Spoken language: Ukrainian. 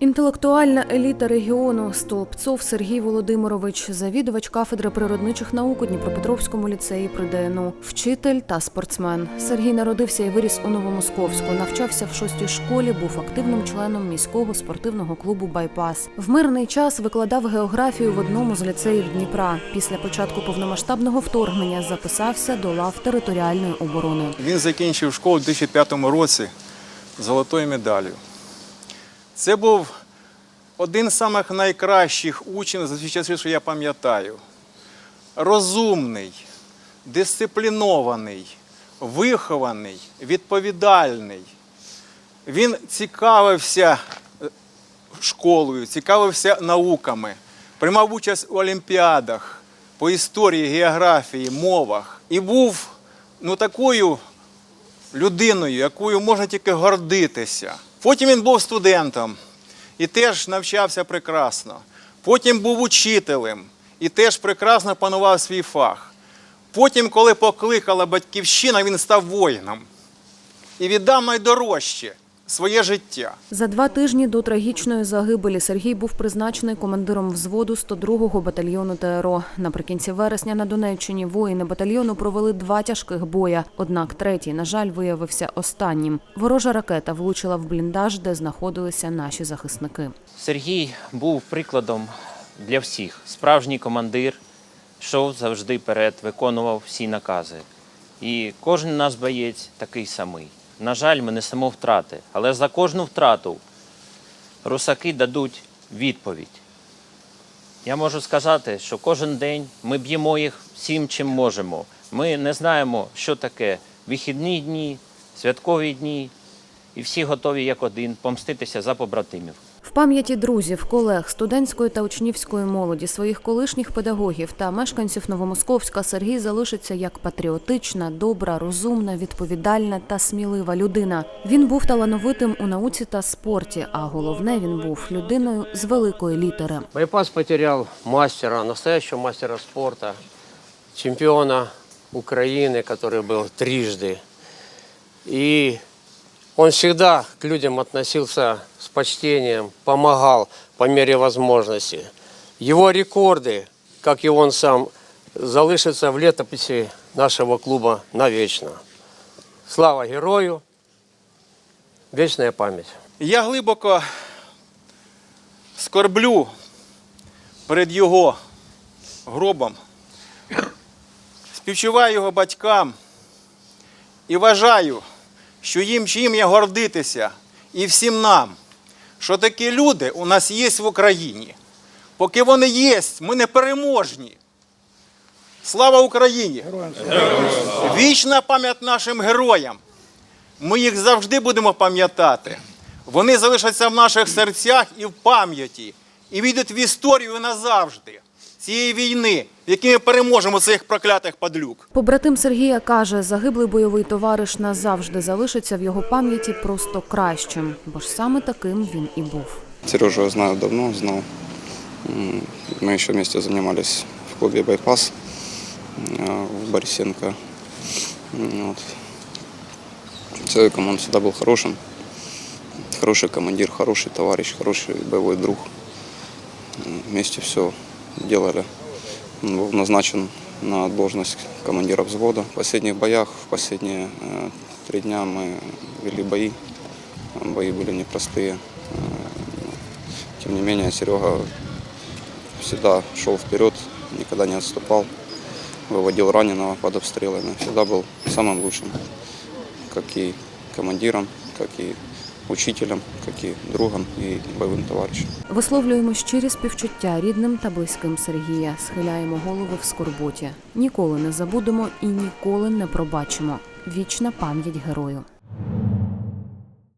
Інтелектуальна еліта регіону Столбцов Сергій Володимирович, завідувач кафедри природничих наук у Дніпропетровському ліцеї при ДНУ, вчитель та спортсмен. Сергій народився і виріс у Новомосковську. Навчався в шостій школі, був активним членом міського спортивного клубу Байпас. В мирний час викладав географію в одному з ліцеїв Дніпра. Після початку повномасштабного вторгнення записався до лав територіальної оборони. Він закінчив школу у 2005 році золотою медаллю. Це був один з самих найкращих учнів за всі часи, що я пам'ятаю. Розумний, дисциплінований, вихований, відповідальний. Він цікавився е, школою, цікавився науками, приймав участь у олімпіадах по історії, географії, мовах і був ну, такою людиною, якою можна тільки гордитися. Потім він був студентом і теж навчався прекрасно. Потім був учителем і теж прекрасно панував свій фах. Потім, коли покликала батьківщина, він став воїном і віддав найдорожче своє життя. За два тижні до трагічної загибелі Сергій був призначений командиром взводу 102-го батальйону ТРО. Наприкінці вересня на Донеччині воїни батальйону провели два тяжких боя. Однак третій, на жаль, виявився останнім. Ворожа ракета влучила в бліндаж, де знаходилися наші захисники. Сергій був прикладом для всіх. Справжній командир, йшов завжди перед, виконував всі накази. І кожен наш боєць такий самий. На жаль, ми несемо втрати, але за кожну втрату русаки дадуть відповідь. Я можу сказати, що кожен день ми б'ємо їх всім, чим можемо. Ми не знаємо, що таке вихідні дні, святкові дні, і всі готові як один помститися за побратимів. В пам'яті друзів, колег, студентської та учнівської молоді, своїх колишніх педагогів та мешканців Новомосковська Сергій залишиться як патріотична, добра, розумна, відповідальна та смілива людина. Він був талановитим у науці та спорті, а головне він був людиною з великої літери. Байпас потерял мастера, настоящего мастера спорта, чемпиона Украины, который был трижды. И он всегда к людям относился с почтением, помогал по мере возможности. Его рекорды, как и он сам, залишатся в летописи нашего клуба навечно. Слава герою, вечная память. Я глибоко скорблю перед його гробом, співчуваю його батькам і вважаю, що їм чим я гордитися і всім нам, що такі люди у нас є в Україні. Поки вони є, ми не переможні. Слава Україні! Вічна пам'ять нашим героям. Ми їх завжди будемо пам'ятати. Вони залишаться в наших серцях і в пам'яті, і війдуть в історію назавжди цієї війни, в якій ми переможемо цих проклятих падлюк. Побратим Сергія каже, загиблий бойовий товариш назавжди залишиться в його пам'яті просто кращим, бо ж саме таким він і був. Сережу я знаю давно, знал. М, Мы еще вместе занимались в клубе «Байпас» э, в Борисенко. М, Вот. Человеком он всегда был хорошим. Хороший командир, хороший товарищ, хороший боевой друг. М, Вместе все делали. Он был назначен на должность командира взвода. В последних боях, в последние э, три дня мы вели бои. Бои были непростые. Тем не менее, Серега всегда шел вперед, никогда не отступал, выводил раненого под обстрелами. Всегда был самым лучшим, как и командиром, как и учителем, как і другом і бойовим товаришем. Висловлюємо щирі співчуття рідним та близьким Сергія, схиляємо голови в скорботі. Ніколи не забудемо і ніколи не пробачимо. Вічна пам'ять герою.